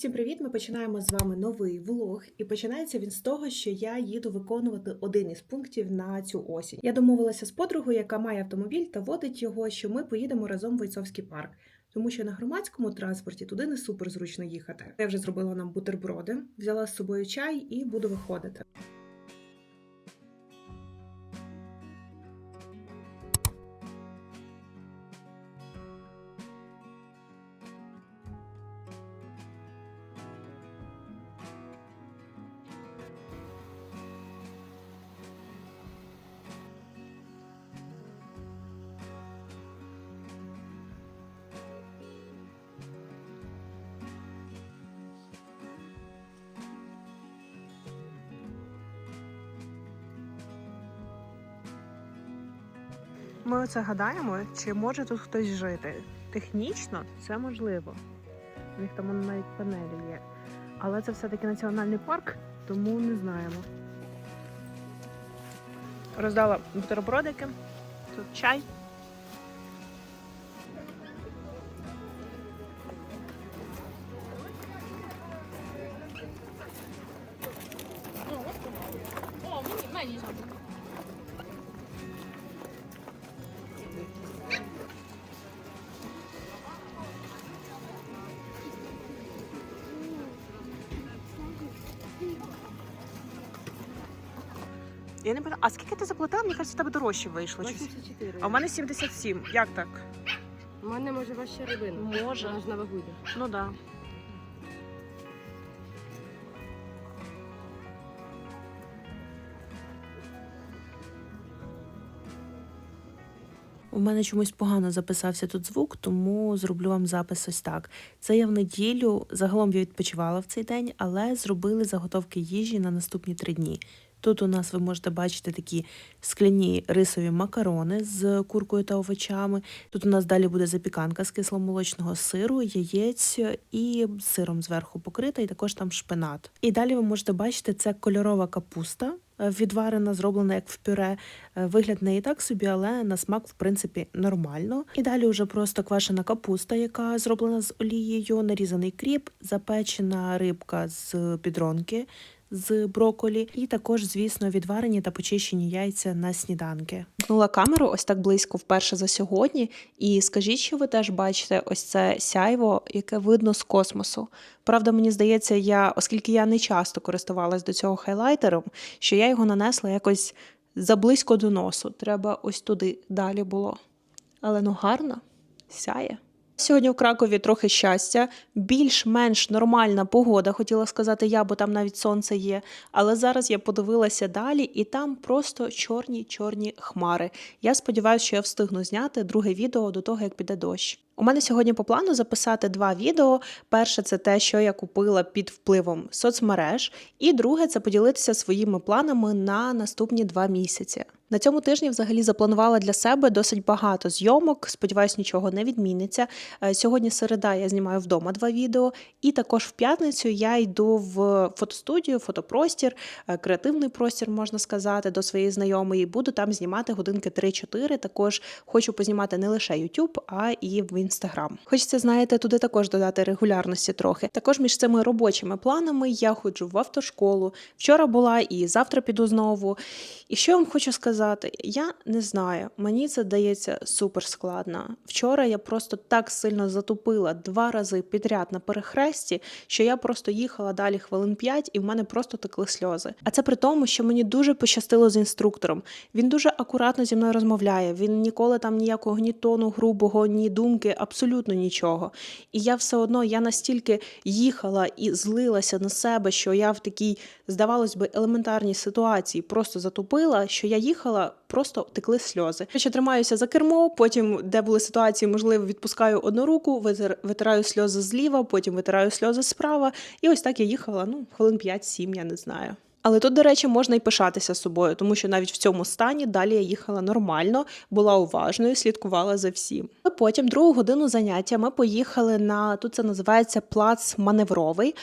Всім привіт! Ми починаємо з вами новий влог, і починається він з того, що я їду виконувати один із пунктів на цю осінь. Я домовилася з подругою, яка має автомобіль та водить його, що ми поїдемо разом в Войцовський парк. Тому що на громадському транспорті туди не супер зручно їхати. Я вже зробила нам бутерброди, взяла з собою чай і буду виходити. Ми оце гадаємо, чи може тут хтось жити. Технічно це можливо. У них там навіть панелі є. Але це все-таки національний парк, тому не знаємо. Роздала бутербродики, тут чай. Заплатила? В тебе дорожче вийшло. чи- 84. А в мене 77. Як так? У мене може важче рибина. Може. Вона ж на вагу йде. Ну так. Да. У мене чомусь погано записався тут звук, тому зроблю вам запис ось так. Це я в неділю. Загалом я відпочивала в цей день, але зробили заготовки їжі на наступні три дні. Тут у нас ви можете бачити такі скляні рисові макарони з куркою та овочами. Тут у нас далі буде запіканка з кисломолочного сиру, яєць і сиром зверху покрита, і також там шпинат. І далі ви можете бачити, це кольорова капуста. е, Відварена, зроблена як в пюре. Е, Вигляд не і так собі, але на смак, в принципі, нормально. І далі вже просто квашена капуста, яка зроблена з олією, нарізаний кріп, запечена рибка з підронки, з броколі, і також, звісно, відварені та почищені яйця на сніданки. Мкнула камеру ось так близько вперше за сьогодні. І скажіть, що ви теж бачите ось це сяйво, яке видно з космосу. Правда, мені здається, я, оскільки я не часто користувалась до цього хайлайтером, що я його нанесла якось заблизько до носу. Треба ось туди далі було. Але ну гарно, сяє. Сьогодні в Кракові трохи щастя, більш-менш нормальна погода, хотіла сказати я, бо там навіть сонце є. Але зараз я подивилася далі, і там просто чорні чорні хмари. Я сподіваюся, що я встигну зняти друге відео до того, як піде дощ. У мене сьогодні по плану записати два відео. Перше це те, що я купила під впливом соцмереж, і друге це поділитися своїми планами на наступні два місяці. На цьому тижні взагалі запланувала для себе досить багато зйомок. Сподіваюсь, нічого не відміниться. Е, Сьогодні середа я знімаю вдома два відео, і також в п'ятницю я йду в фотостудію, фотопростір, е, креативний простір, можна сказати, до своєї знайомої. Буду там знімати годинки 3-4. Також хочу познімати не лише YouTube, а і в Instagram. Хочеться, знаєте, туди також додати регулярності трохи. Також між цими робочими планами я ходжу в автошколу. Вчора була і завтра піду знову. І що я вам хочу сказати? Я не знаю, мені це дається супер складно. Вчора я просто так сильно затупила два рази підряд на перехресті, що я просто їхала далі хвилин 5 і в мене просто текли сльози. А це при тому, що мені дуже пощастило з інструктором. Він дуже акуратно зі мною розмовляє. Він ніколи там ніякого ні тону грубого, ні думки, абсолютно нічого. І я все одно я настільки їхала і злилася на себе, що я в такій, здавалось би, елементарній ситуації просто затупила, що я їхала. Просто текли сльози. Я ще тримаюся за кермо, потім, де були ситуації, можливо, відпускаю одну руку, витир- витираю сльози зліва, потім витираю сльози справа. І ось так я їхала, ну, хвилин 5-7, я не знаю. Але тут, до речі, можна і пишатися собою, тому що навіть в цьому стані далі я їхала нормально, була уважною, слідкувала за всім. А потім, другу годину заняття, ми поїхали на тут це називається плац маневровий.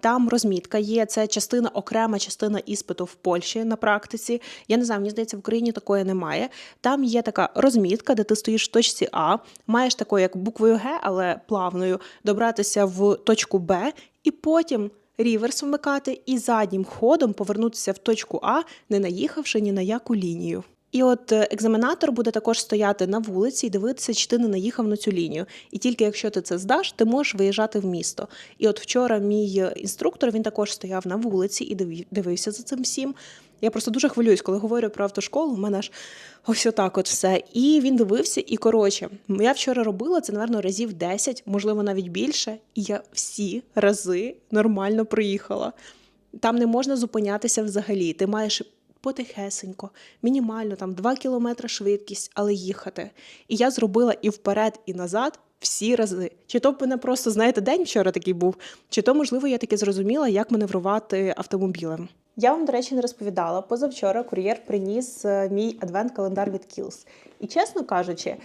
Там розмітка є. Це частина окрема частина іспиту в Польщі на практиці. Я не знаю, мені здається, в Україні такої немає. Там є така розмітка, де ти стоїш в точці А, маєш такою як буквою Г, але плавною, добратися в точку Б, і потім ріверс вмикати і заднім ходом повернутися в точку А, не наїхавши ні на яку лінію. І от е, екзаменатор буде також стояти на вулиці і дивитися, чи ти не наїхав на цю лінію. І тільки якщо ти це здаш, ти можеш виїжджати в місто. І от вчора мій е, інструктор він також стояв на вулиці і дивився за цим всім. Я просто дуже хвилююсь, коли говорю про автошколу. У мене аж ось отак от все. І він дивився, і коротше, я вчора робила це, напевно, разів 10, можливо, навіть більше. І я всі рази нормально проїхала. Там не можна зупинятися взагалі. Ти маєш потихесенько, мінімально там 2 кілометри швидкість, але їхати. І я зробила і вперед, і назад. Всі рази. Чи то в мене просто, знаєте, день вчора такий був, чи то, можливо, я таки зрозуміла, як маневрувати автомобілем. Я вам, до речі, не розповідала. Позавчора кур'єр приніс е, мій адвент-календар від Kiehl's. І чесно кажучи,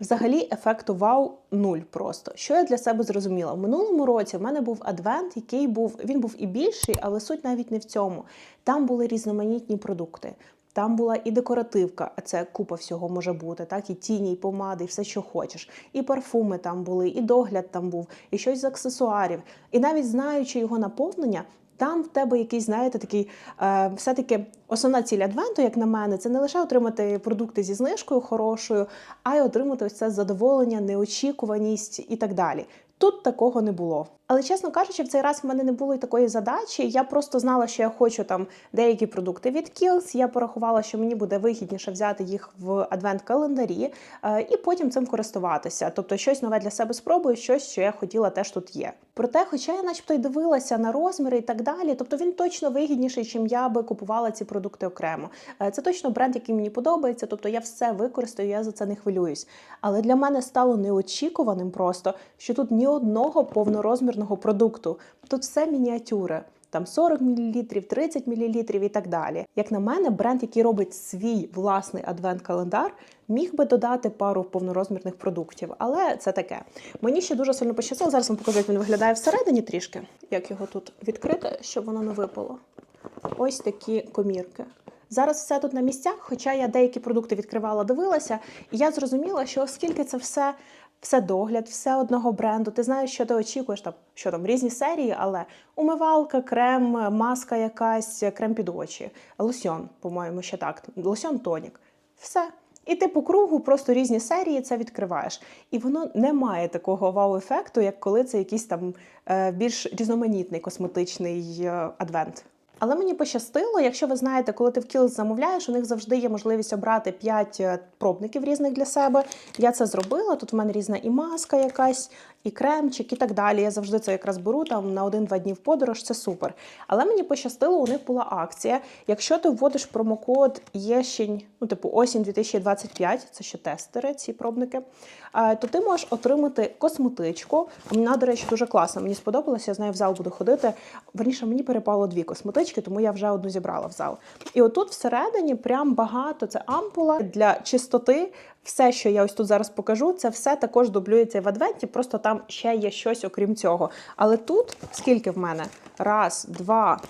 взагалі ефекту вау нуль просто. Що я для себе зрозуміла? В минулому році в мене був адвент, який був він був і більший, але суть навіть не в цьому. Там були різноманітні продукти. Там була і декоративка, а це купа всього може бути, так і тіні, і помади, і все, що хочеш. І парфуми там були, і догляд там був, і щось з аксесуарів. І навіть знаючи його наповнення, там в тебе якийсь, знаєте, такий е, все-таки основна ціль адвенту, як на мене, це не лише отримати продукти зі знижкою хорошою, а й отримати ось це задоволення, неочікуваність і так далі. Тут такого не було. Але чесно кажучи, в цей раз в мене не було й такої задачі. Я просто знала, що я хочу там деякі продукти від Kiehl's. Я порахувала, що мені буде вигідніше взяти їх в адвент-календарі е, і потім цим користуватися. Тобто щось нове для себе спробую, щось, що я хотіла, теж тут є. Проте, хоча я, начебто, й дивилася на розміри і так далі, тобто він точно вигідніший, чим я би купувала ці продукти окремо. Е, Це точно бренд, який мені подобається. Тобто я все використаю, я за це не хвилююсь. Але для мене стало неочікуваним просто, що тут ні одного повнорозмірного продукту. Тут все мініатюри. Там 40 мл, 30 мл і так далі. Як на мене, бренд, який робить свій власний адвент-календар, міг би додати пару повнорозмірних продуктів, але це таке. Мені ще дуже сильно пощастило. Зараз вам покажу, як він виглядає всередині трішки, як його тут відкрити, щоб воно не випало. Ось такі комірки. Зараз все тут на місцях, хоча я деякі продукти відкривала, дивилася, і я зрозуміла, що оскільки це все, все догляд, все одного бренду, ти знаєш, що ти очікуєш, там, що там різні серії, але умивалка, крем, маска якась, крем під очі, лосьон, по-моєму, ще так, лосьон тонік. Все. І ти по кругу просто різні серії це відкриваєш. І воно не має такого вау-ефекту, як коли це якийсь там е, більш різноманітний косметичний е, адвент. Але мені пощастило, якщо ви знаєте, коли ти в Kiehl's замовляєш, у них завжди є можливість обрати 5 пробників різних для себе. Я це зробила. Тут в мене різна і маска якась, і кремчик, і так далі. Я завжди це якраз беру там на один-два дні в подорож, це супер. Але мені пощастило, у них була акція. Якщо ти вводиш промокод єщень, ну типу осінь 2025, це ще тестери, ці пробники, е, то ти можеш отримати косметичку. Вона, до речі, дуже класна. Мені сподобалося, я з нею в зал буду ходити. Верніше, мені перепало дві косметички, тому я вже одну зібрала в зал. І отут всередині прям багато це ампула для чистоти. Все, що я ось тут зараз покажу, це все також дублюється в адвенті, просто там ще є щось окрім цього. Але тут скільки в мене? Раз, два,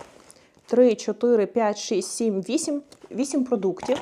три, чотири, п'ять, шість, сім, вісім. Вісім продуктів.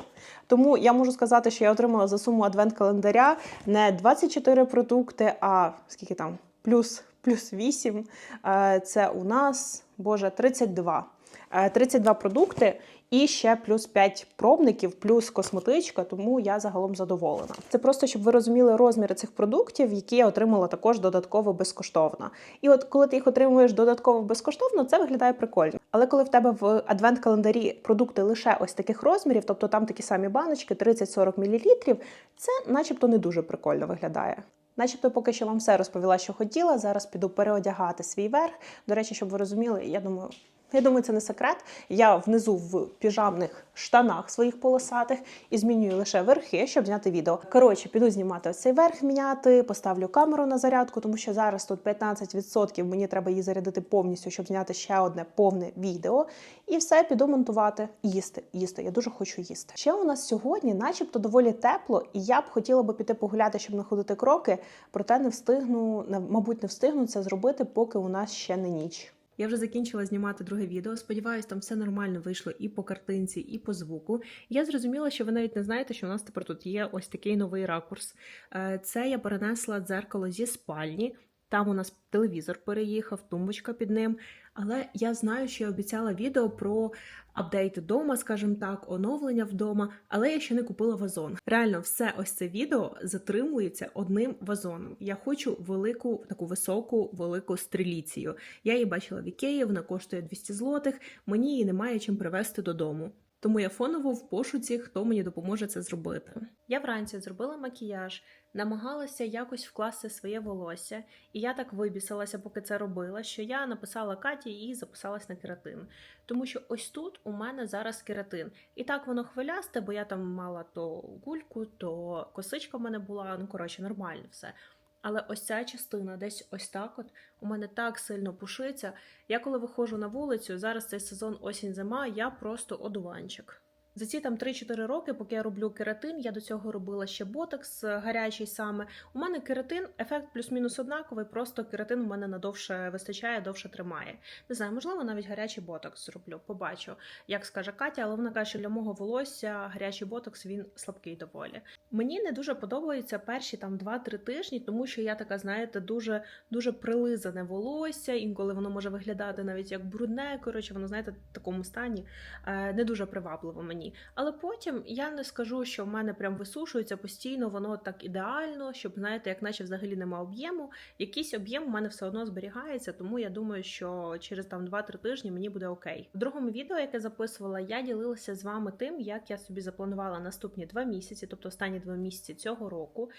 Тому я можу сказати, що я отримала за суму адвент-календаря не 24 продукти, а скільки там? Плюс, плюс 8. Е, Це у нас, боже, 32. Е, 32 продукти і ще плюс 5 пробників, плюс косметичка, тому я загалом задоволена. Це просто щоб ви розуміли розміри цих продуктів, які я отримала також додатково безкоштовно. І от коли ти їх отримуєш додатково безкоштовно, це виглядає прикольно. Але коли в тебе в адвент-календарі продукти лише ось таких розмірів, тобто там такі самі баночки, 30-40 мл, це начебто не дуже прикольно виглядає. Начебто, поки що вам все розповіла, що хотіла. Зараз піду переодягати свій верх. До речі, щоб ви розуміли, я думаю, Я думаю, це не секрет. Я внизу в піжамних штанах своїх полосатих і змінюю лише верхи, щоб зняти відео. Коротше, піду знімати ось цей верх міняти, поставлю камеру на зарядку, тому що зараз тут 15%, мені треба її зарядити повністю, щоб зняти ще одне повне відео. І все, піду монтувати, їсти. Їсти. Я дуже хочу їсти. Ще у нас сьогодні, начебто, доволі тепло, і я б хотіла би піти погуляти, щоб находити кроки, проте не встигну, не- мабуть, не встигну це зробити, поки у нас ще не ніч. Я вже закінчила знімати друге відео. Сподіваюсь, там все нормально вийшло і по картинці, і по звуку. Я зрозуміла, що ви навіть не знаєте, що у нас тепер тут є ось такий новий ракурс. Е, Це я перенесла дзеркало зі спальні. Там у нас телевізор переїхав, тумбочка під ним. Але я знаю, що я обіцяла відео про апдейт вдома, скажімо так, оновлення вдома, але я ще не купила вазон. Реально, все ось це відео затримується одним вазоном. Я хочу велику, таку високу, велику стреліцію. Я її бачила в Ікеї, вона коштує 200 злотих. Мені її немає чим привезти додому. Тому я фоново в пошуці, хто мені допоможе це зробити. Я вранці зробила макіяж, намагалася якось вкласти своє волосся, і я так вибісилася, поки це робила, що я написала Каті і записалась на кератин. Тому що ось тут у мене зараз кератин. І так воно хвилясте, бо я там мала то гульку, то косичка в мене була, ну коротше, нормально все. Але ось ця частина, десь ось так от, у мене так сильно пушиться. Я коли виходжу на вулицю, зараз цей сезон осінь-зима, я просто одуванчик. За ці там 3-4 роки, поки я роблю кератин, я до цього робила ще ботокс е, гарячий саме. У мене кератин, ефект плюс-мінус однаковий, просто кератин у мене надовше вистачає, довше тримає. Не знаю, можливо, навіть гарячий ботокс зроблю. Побачу, як скаже Катя, але вона каже, що для мого волосся гарячий ботокс він слабкий доволі. Мені не дуже подобаються перші там 2-3 тижні, тому що я така, знаєте, дуже дуже прилизане волосся. Інколи воно може виглядати навіть як брудне. Коротше, воно знаєте, в такому стані е, не дуже привабливо мені. Але потім я не скажу, що в мене прям висушується постійно, воно так ідеально, щоб знаєте, як наче взагалі нема об'єму. Якийсь об'єм у мене все одно зберігається, тому я думаю, що через там 2-3 тижні мені буде окей. В другому відео, яке записувала, я ділилася з вами тим, як я собі запланувала наступні два місяці, тобто останні два місяці цього року.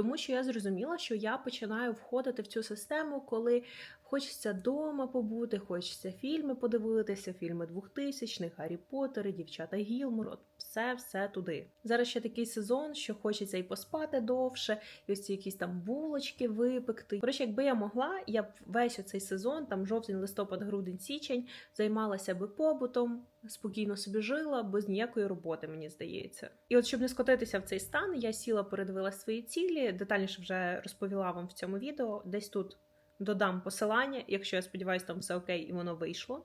Тому що я зрозуміла, що я починаю входити в цю систему, коли хочеться вдома побути, хочеться фільми подивитися, фільми 2000-х, Гаррі Поттери, дівчата Гілмор, от все, все туди. Зараз ще такий сезон, що хочеться і поспати довше, і ось ці якісь там булочки випекти. Коротше, якби я могла, я б весь оцей сезон, там жовтень, листопад, грудень, січень, займалася би побутом, спокійно собі жила, без ніякої роботи, мені здається. І от щоб не скотитися в цей стан, я сіла, передивилася свої цілі. Детальніше вже розповіла вам в цьому відео. Десь тут додам посилання, якщо я сподіваюся, там все окей і воно вийшло.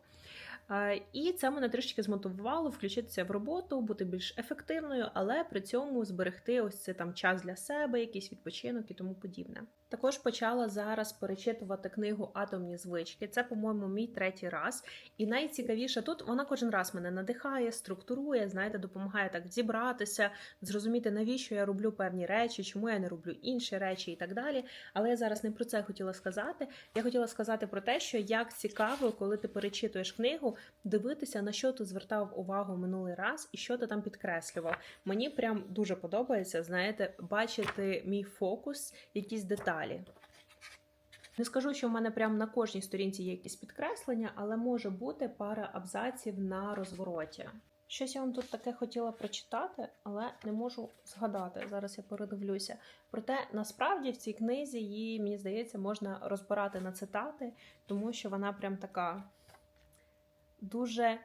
І це мене трішки змотивувало включитися в роботу, бути більш ефективною, але при цьому зберегти ось це там час для себе, якийсь відпочинок і тому подібне. Також почала зараз перечитувати книгу Атомні звички. Це, по-моєму, мій третій раз. І найцікавіше тут вона кожен раз мене надихає, структурує, знаєте, допомагає так зібратися, зрозуміти, навіщо я роблю певні речі, чому я не роблю інші речі і так далі. Але я зараз не про це хотіла сказати. Я хотіла сказати про те, що як цікаво, коли ти перечитуєш книгу, дивитися, на що ти звертав увагу минулий раз і що ти там підкреслював. Мені прям дуже подобається, знаєте, бачити мій фокус, якісь деталі. Не скажу, що в мене прямо на кожній сторінці є якісь підкреслення, але може бути пара абзаців на розвороті. Щось я вам тут таке хотіла прочитати, але не можу згадати. Зараз я передивлюся. Проте насправді в цій книзі її, мені здається, можна розбирати на цитати, тому що вона прям така дуже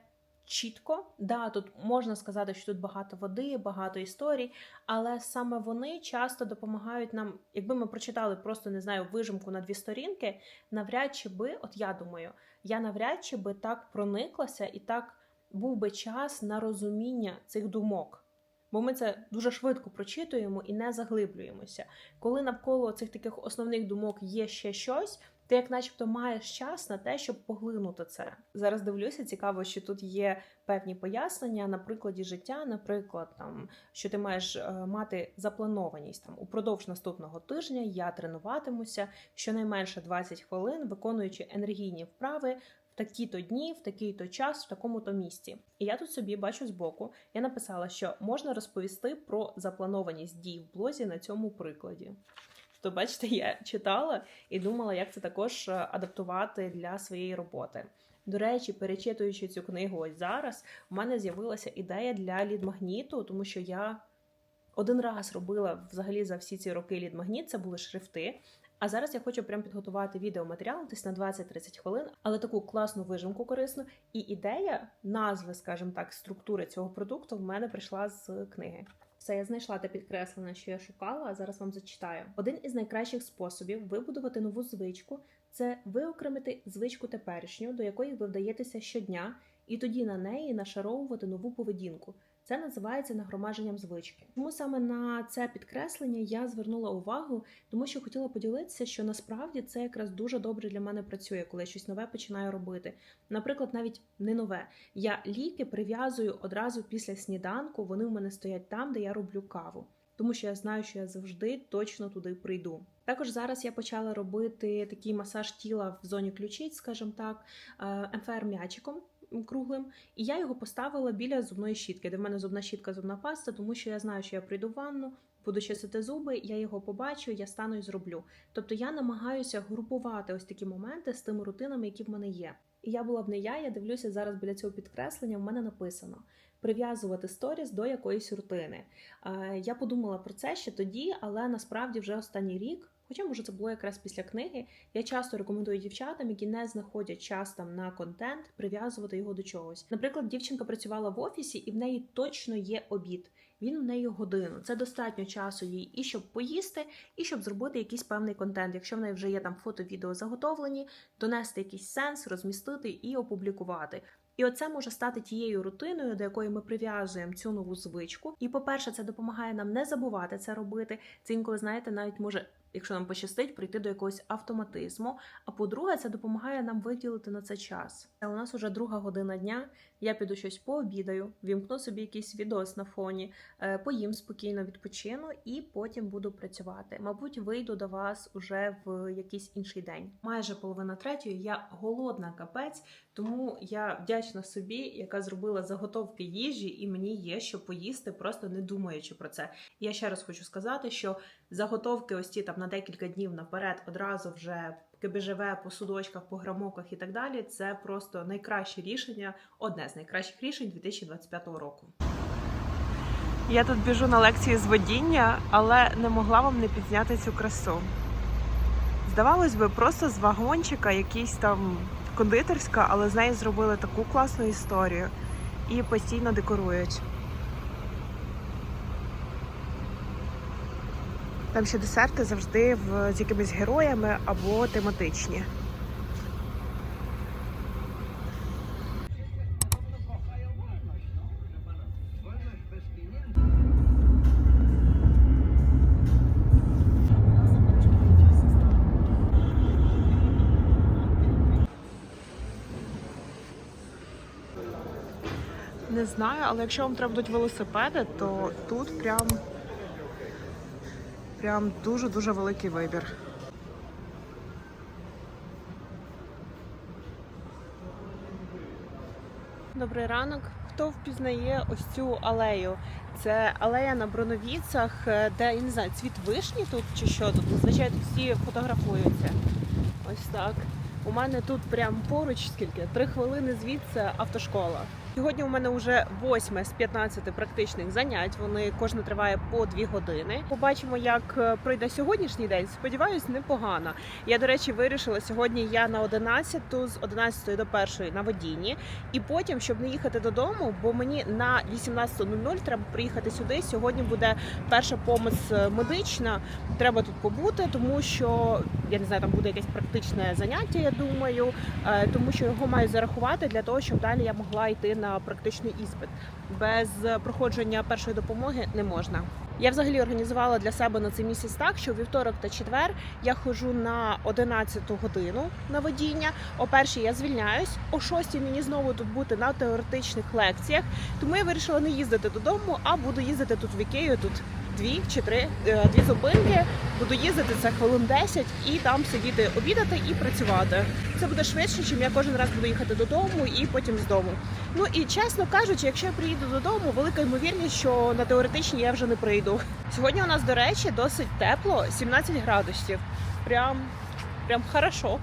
чітко. Да, тут можна сказати, що тут багато води, багато історій, але саме вони часто допомагають нам, якби ми прочитали просто не знаю вижимку на дві сторінки, навряд чи би, от я думаю, я навряд чи би так прониклася і так був би час на розуміння цих думок. Бо ми це дуже швидко прочитуємо і не заглиблюємося. Коли навколо цих таких основних думок є ще щось, ти як начебто маєш час на те, щоб поглинути це. Зараз дивлюся, цікаво, що тут є певні пояснення на прикладі життя, наприклад, там що ти маєш е, мати запланованість там упродовж наступного тижня. Я тренуватимуся щонайменше 20 хвилин, виконуючи енергійні вправи. Такі-то дні, в такий-то час, в такому-то місці. І я тут собі бачу збоку, я написала, що можна розповісти про запланованість дій в блозі на цьому прикладі. То бачите, я читала і думала, як це також е, адаптувати для своєї роботи. До речі, перечитуючи цю книгу ось зараз, у мене з'явилася ідея для лідмагніту, тому що я один раз робила взагалі за всі ці роки лідмагніт, це були шрифти. А зараз я хочу прям підготувати відеоматеріал десь на 20-30 хвилин, але таку класну вижимку корисну. І ідея назви, скажімо так, структури цього продукту в мене прийшла з книги. Все, я знайшла те підкреслення, що я шукала, а зараз вам зачитаю. Один із найкращих способів вибудувати нову звичку це виокремити звичку теперішню, до якої ви вдаєтеся щодня, і тоді на неї нашаровувати нову поведінку. Це називається нагромадженням звички. Тому саме на це підкреслення я звернула увагу, тому що хотіла поділитися, що насправді це якраз дуже добре для мене працює, коли я щось нове починаю робити. Наприклад, навіть не нове. Я ліки прив'язую одразу після сніданку. Вони в мене стоять там, де я роблю каву. Тому що я знаю, що я завжди точно туди прийду. Також зараз я почала робити такий масаж тіла в зоні ключиць, скажімо так, МФР м'ячиком круглим, і я його поставила біля зубної щітки, де в мене зубна щітка, зубна паста, тому що я знаю, що я прийду в ванну, буду чистити зуби, я його побачу, я стану і зроблю. Тобто я намагаюся групувати ось такі моменти з тими рутинами, які в мене є. І я була б не я, я дивлюся зараз біля цього підкреслення. В мене написано прив'язувати сторіс до якоїсь рутини. Е, Я подумала про це ще тоді, але насправді вже останній рік. Хоча, може, це було якраз після книги. Я часто рекомендую дівчатам, які не знаходять час там на контент, прив'язувати його до чогось. Наприклад, дівчинка працювала в офісі, і в неї точно є обід. Він в неї годину. Це достатньо часу їй і щоб поїсти, і щоб зробити якийсь певний контент. Якщо в неї вже є там фото, відео заготовлені, донести якийсь сенс, розмістити і опублікувати. І оце може стати тією рутиною, до якої ми прив'язуємо цю нову звичку. І, по-перше, це допомагає нам не забувати це робити. Це інколи, знаєте, навіть може, якщо нам пощастить, прийти до якогось автоматизму. А по-друге, це допомагає нам виділити на це час. Та у нас уже друга година дня. Я піду щось пообідаю, вімкну собі якийсь відос на фоні, е, поїм спокійно відпочину і потім буду працювати. Мабуть, вийду до вас уже в якийсь інший день. Майже половина третьої. Я голодна капець, тому я вдячна собі, яка зробила заготовки їжі, і мені є що поїсти, просто не думаючи про це. Я ще раз хочу сказати, що заготовки, ось ці там на декілька днів наперед, одразу вже КБЖВ по судочках, по грамовках і так далі. Це просто найкраще рішення, одне з найкращих рішень 2025 року. Я тут біжу на лекції з водіння, але не могла вам не підзняти цю красу. Здавалось би, просто з вагончика якийсь там кондитерська, але з неї зробили таку класну історію і постійно декорують. Там ще десерти завжди в, з якимись героями або тематичні. Не знаю, але якщо вам треба будуть велосипеди, то тут прям Прям дуже-дуже великий вибір. Добрий ранок. Хто впізнає ось цю алею? Це алея на Броновіцах, е, де я не знаю, цвіт вишні тут чи що тут. Зазвичай тут всі фотографуються. Ось так. У мене тут прям поруч скільки? Три хвилини звідси автошкола. Сьогодні у мене вже восьме з 15 практичних занять. Вони кожне триває по дві години. Побачимо, як е, пройде сьогоднішній день. Сподіваюсь, непогано. Я, до речі, вирішила сьогодні. Я на 11, з 11 до 1 на водінні, і потім, щоб не їхати додому, бо мені на 18.00 треба приїхати сюди. Сьогодні буде перша помиць медична. Треба тут побути, тому що я не знаю, там буде якесь практичне заняття. Я думаю, е, тому що його мають зарахувати для того, щоб далі я могла йти на практичний іспит. Без проходження першої допомоги не можна. Я взагалі організувала для себе на цей місяць так, що вівторок та четвер я ходжу на 11 годину на водіння. О першій я звільняюсь, о 6 мені знову тут бути на теоретичних лекціях. Тому я вирішила не їздити додому, а буду їздити тут в Ікею. Тут дві чи три е, дві зупинки. Буду їздити це хвилин 10 і там сидіти, обідати і працювати. Це буде швидше, чим я кожен раз буду їхати додому і потім з дому. Ну і чесно кажучи, якщо я приїду додому, велика ймовірність, що на теоретичні я вже не прийду. Сьогодні у нас, до речі, досить тепло, 17 градусів. Прям, прям хорошо.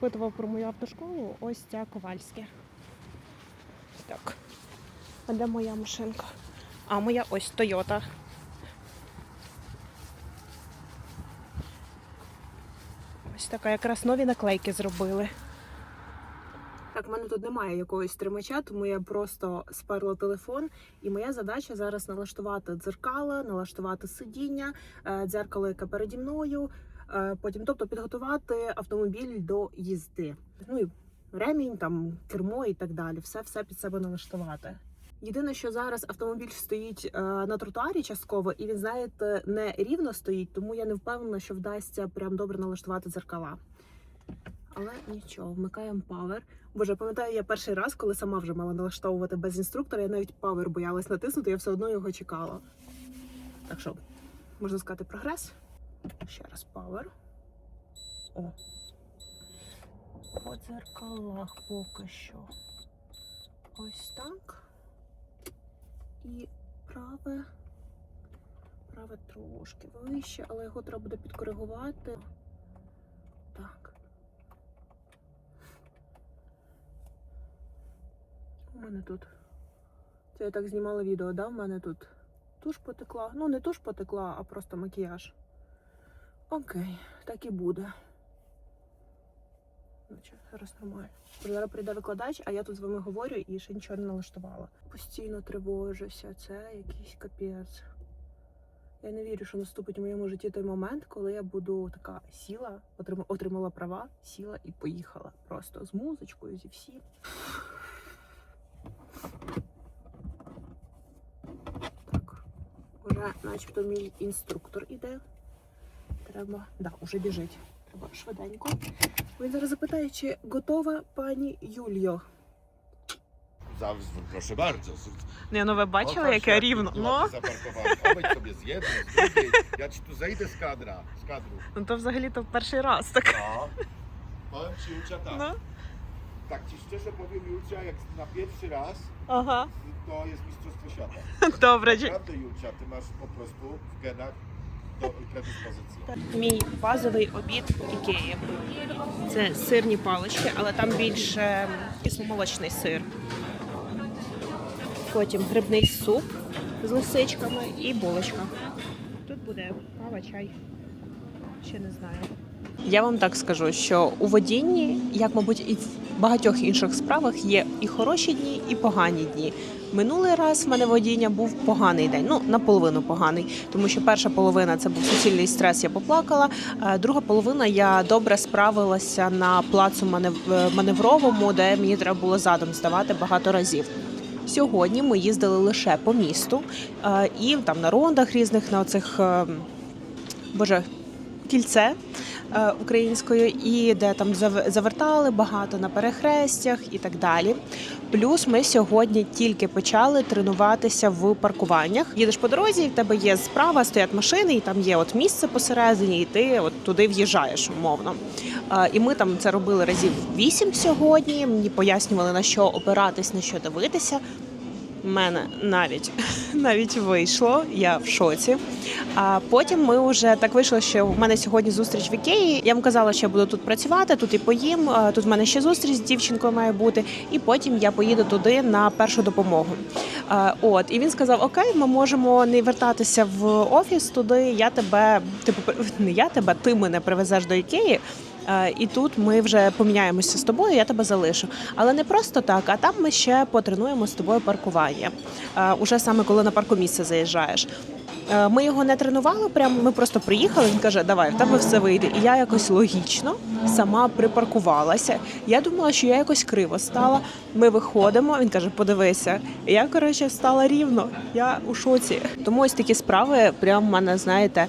запитував про мою автошколу, ось ця Ковальське. Так. А де моя машинка? А моя ось Тойота. Ось така якраз нові наклейки зробили. Так, в мене тут немає якогось тримача, тому я просто сперла телефон. І моя задача зараз налаштувати дзеркала, налаштувати сидіння, е, дзеркало, яке переді мною. е, Потім, тобто, підготувати автомобіль до їзди. Ну і ремінь, там кермо і так далі. Все, все під себе налаштувати. Єдине, що зараз автомобіль стоїть е, на тротуарі частково, і він, знаєте, не рівно стоїть, тому я не впевнена, що вдасться прям добре налаштувати дзеркала. Але нічого, вмикаємо павер. Боже, пам'ятаю, я перший раз, коли сама вже мала налаштовувати без інструктора, я навіть павер боялась натиснути, я все одно його чекала. Так що, можна сказати, прогрес. Ще раз павер. О. По дзеркалах поки що. Ось так. І праве. Праве трошки вище, але його треба буде підкоригувати. Так. У мене тут. Це я так знімала відео, да? У мене тут туш потекла. Ну, не туш потекла, а просто макіяж. Окей, так і буде. Зараз нормально. Зараз прийде викладач, а я тут з вами говорю і ще нічого не налаштувала. Постійно тривожуся, це якийсь капець. Я не вірю, що наступить у моєму житті той момент, коли я буду така сіла, отрим- отримала права, сіла і поїхала. Просто з музичкою, зі всім. Так, уже начебто мій інструктор іде. Треба. Да, уже біжить. Треба швиденько. Він зараз запитає, чи готова пані Юльо. Za, proszę bardzo. Не, ну ви Pokaż, jak tu ładnie zaparkowałeś. Obejdź sobie z jednej, z drugiej. Ja ci tu zejdę z kadra, z kadru. Ну то взагалі то перший раз так. No. Powiem ci Julcia tak. No. Tak ci szczerze powiem Julcia, jak na pierwszy raz, Ага. to jest Mistrzostwo Świata. Добре, дя- Naprawdę Julcia, ty masz po prostu w genach. Мій базовий обід Ікеї. Це сирні палички, але там більше кисломолочний сир. Потім грибний суп з лисичками і булочка. Тут буде кава, чай. Ще не знаю. Я вам так скажу, що у водінні, як мабуть, і в багатьох інших справах, є і хороші дні, і погані дні. Минулий раз в мене водіння був поганий день, ну наполовину поганий, тому що перша половина це був суцільний стрес, я поплакала. Друга половина я добре справилася на плацу манев- маневровому, де мені треба було задом здавати багато разів. Сьогодні ми їздили лише по місту і там на рондах різних на оцих е, боже кільце українською, і де там завертали багато на перехрестях і так далі. Плюс ми сьогодні тільки почали тренуватися в паркуваннях. Їдеш по дорозі, в тебе є справа, стоять машини, і там є от місце посередині, і ти от туди в'їжджаєш умовно. Е, І ми там це робили разів вісім сьогодні. Мені пояснювали на що опиратись, на що дивитися. Мене навіть навіть вийшло, я в шоці. А потім ми вже так вийшло, що в мене сьогодні зустріч в Ікеї. Я вам казала, що я буду тут працювати, тут і поїм. Тут в мене ще зустріч з дівчинкою має бути, і потім я поїду туди на першу допомогу. От і він сказав: Окей, ми можемо не вертатися в офіс туди. Я тебе, типу, не я тебе, ти мене привезеш до Ікеї. Е, І тут ми вже поміняємося з тобою, я тебе залишу. Але не просто так, а там ми ще потренуємо з тобою паркування. Е, Уже саме коли на паркомісце заїжджаєш. Е, Ми його не тренували, прямо ми просто приїхали. Він каже, давай, в тебе все вийде. І я якось логічно сама припаркувалася. Я думала, що я якось криво стала. Ми виходимо. Він каже, подивися. Я коротше стала рівно. Я у шоці. Тому ось такі справи, прям в мене, знаєте,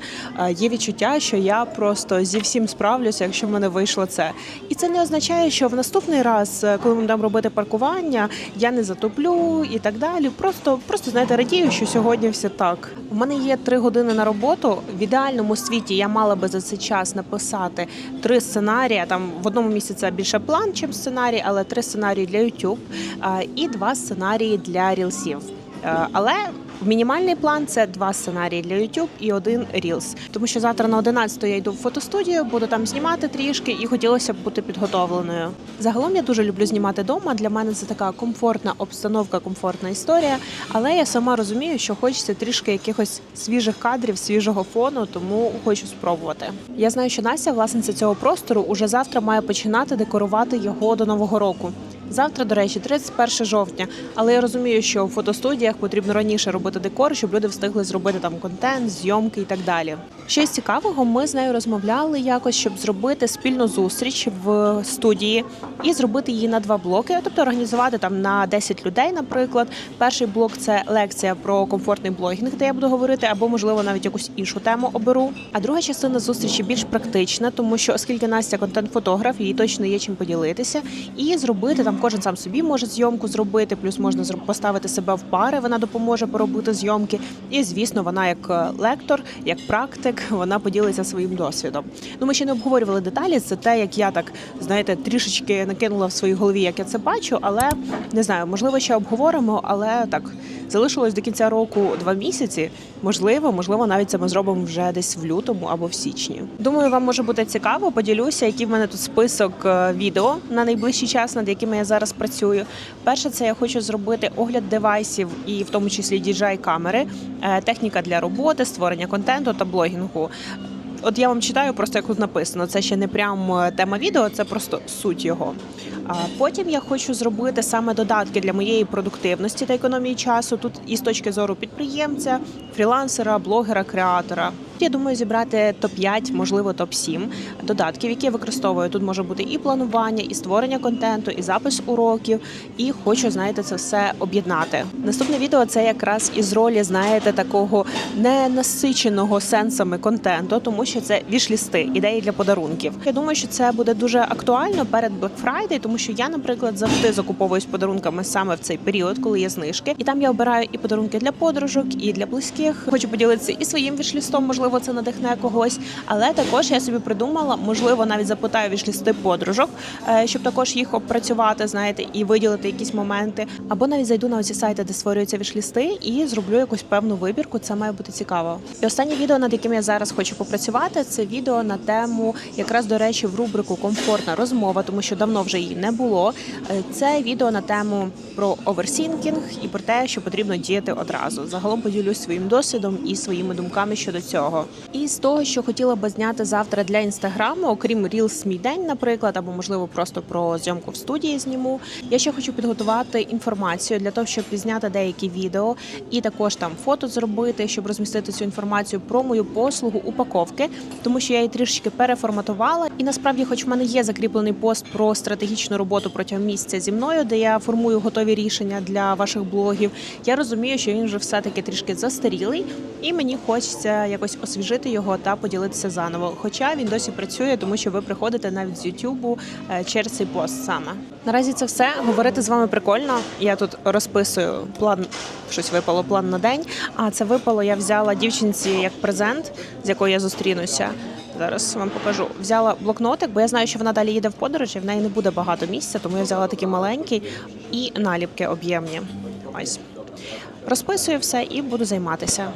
є відчуття, що я просто зі всім справлюся, якщо в вийшло це. І це не означає, що в наступний раз, е, коли ми будемо робити паркування, я не затоплю і так далі. Просто, просто знаєте, радію, що сьогодні все так. У мене є три години на роботу. В ідеальному світі я мала би за цей час написати три сценарії. Там в одному місці більше план, чим сценарій, але три сценарії для YouTube е, і два сценарії для рілсів. Е, Але Мінімальний план це два сценарії для YouTube і один Reels. Тому що завтра на 11 я йду в фотостудію, буду там знімати трішки, і хотілося б бути підготовленою. Загалом я дуже люблю знімати вдома. Для мене це така комфортна обстановка, комфортна історія. Але я сама розумію, що хочеться трішки якихось свіжих кадрів, свіжого фону, тому хочу спробувати. Я знаю, що Настя, власниця цього простору, уже завтра має починати декорувати його до нового року. Завтра, до речі, 31 жовтня. Але я розумію, що в фотостудіях потрібно раніше робити декор, щоб люди встигли зробити там контент, зйомки і так далі. Щось цікавого, ми з нею розмовляли якось, щоб зробити спільну зустріч в студії і зробити її на два блоки, тобто організувати там на 10 людей, наприклад. Перший блок це лекція про комфортний блогінг, де я буду говорити, або можливо навіть якусь іншу тему оберу. А друга частина зустрічі більш практична, тому що оскільки Настя контент-фотограф, їй точно є чим поділитися, і зробити там кожен сам собі може зйомку зробити. Плюс можна поставити себе в пари. Вона допоможе поробити зйомки. І звісно, вона як е, лектор, як практик, вона поділиться своїм досвідом. Ну, ми ще не обговорювали деталі. Це те, як я так знаєте, трішечки накинула в своїй голові, як я це бачу, але не знаю, можливо, ще обговоримо, але так. Залишилось до кінця року два місяці. Можливо, можливо, навіть це ми зробимо вже десь в лютому або в січні. Думаю, вам може бути цікаво. Поділюся, який в мене тут список е, відео на найближчий час, над якими я зараз працюю. Перше, це я хочу зробити огляд девайсів і в тому числі DJI камери, е, техніка для роботи, створення контенту та блогінгу. От я вам читаю, просто як тут написано. Це ще не прям е, тема відео, це просто суть його. А потім я хочу зробити саме додатки для моєї продуктивності та економії часу. Тут і з точки зору підприємця, фрілансера, блогера, креатора. Я думаю, зібрати топ 5 можливо топ 7 додатків, які я використовую. Тут може бути і планування, і створення контенту, і запис уроків. І хочу, знаєте, це все об'єднати. Наступне відео це якраз із ролі, знаєте, такого ненасиченого сенсами контенту, тому що це вішлісти, ідеї для подарунків. Я думаю, що це буде дуже актуально перед Black Friday, тому що я, наприклад, завжди закуповуюсь подарунками саме в цей період, коли є знижки, і там я обираю і подарунки для подружок, і для близьких. Хочу поділитися і своїм вішлістом, можливо, це надихне когось. Але також я собі придумала, можливо, навіть запитаю вішлісти подружок, е, щоб також їх опрацювати, знаєте, і виділити якісь моменти. Або навіть зайду на оці сайти, де створюються вішлісти, і зроблю якусь певну вибірку. Це має бути цікаво. І останнє відео, над яким я зараз хочу попрацювати, це відео на тему, якраз до речі, в рубрику Комфортна розмова, тому що давно вже її не було. Е, Це відео на тему про оверсінкінг і про те, що потрібно діяти одразу. Загалом поділюсь своїм досвідом і своїми думками щодо цього. І з того, що хотіла би зняти завтра для інстаграму, окрім Reels мій день, наприклад, або можливо просто про зйомку в студії зніму. Я ще хочу підготувати інформацію для того, щоб пізняти деякі відео, і також там фото зробити, щоб розмістити цю інформацію про мою послугу упаковки, тому що я її трішечки переформатувала. І насправді, хоч в мене є закріплений пост про стратегічну роботу протягом місяця зі мною, де я формую готові рішення для ваших блогів. Я розумію, що він вже все таки трішки застарілий, і мені хочеться якось освіжити його та поділитися заново. Хоча він досі працює, тому що ви приходите навіть з Ютубу е, через цей пост саме. Наразі це все. Говорити з вами прикольно. Я тут розписую план, щось випало план на день. А це випало, я взяла дівчинці як презент, з якою я зустрінуся. Зараз вам покажу. Взяла блокнотик, бо я знаю, що вона далі їде в подорож, і в неї не буде багато місця, тому я взяла такий маленький і наліпки об'ємні. Ось. Розписую все і буду займатися.